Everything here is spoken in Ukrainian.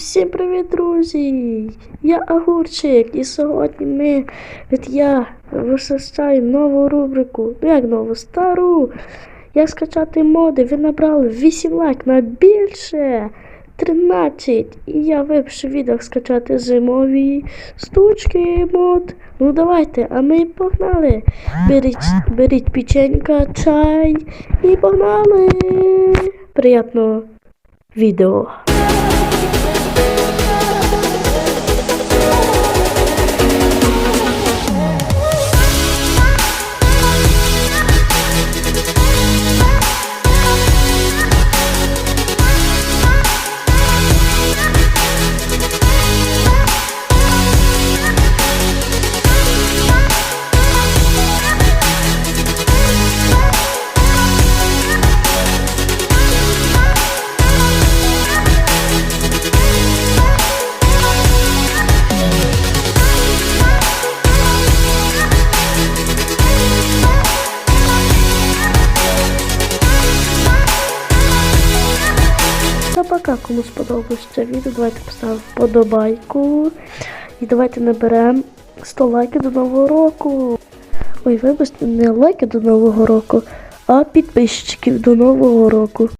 Всім привіт, друзі! Я Агурчик, і сьогодні ми, от я висощаю нову рубрику, ну як нову, стару. Як скачати моди, ви набрали 8 лайк на більше 13. І я випишу відео як скачати зимові штучки мод. Ну давайте, а ми погнали. Беріть, беріть печенька, чай і погнали. Приятного відео. Пока, кому сподобалось це відео, давайте поставимо вподобайку. І давайте наберемо 100 лайків до нового року. Ой, вибачте, не лайки до нового року, а підписчиків до нового року.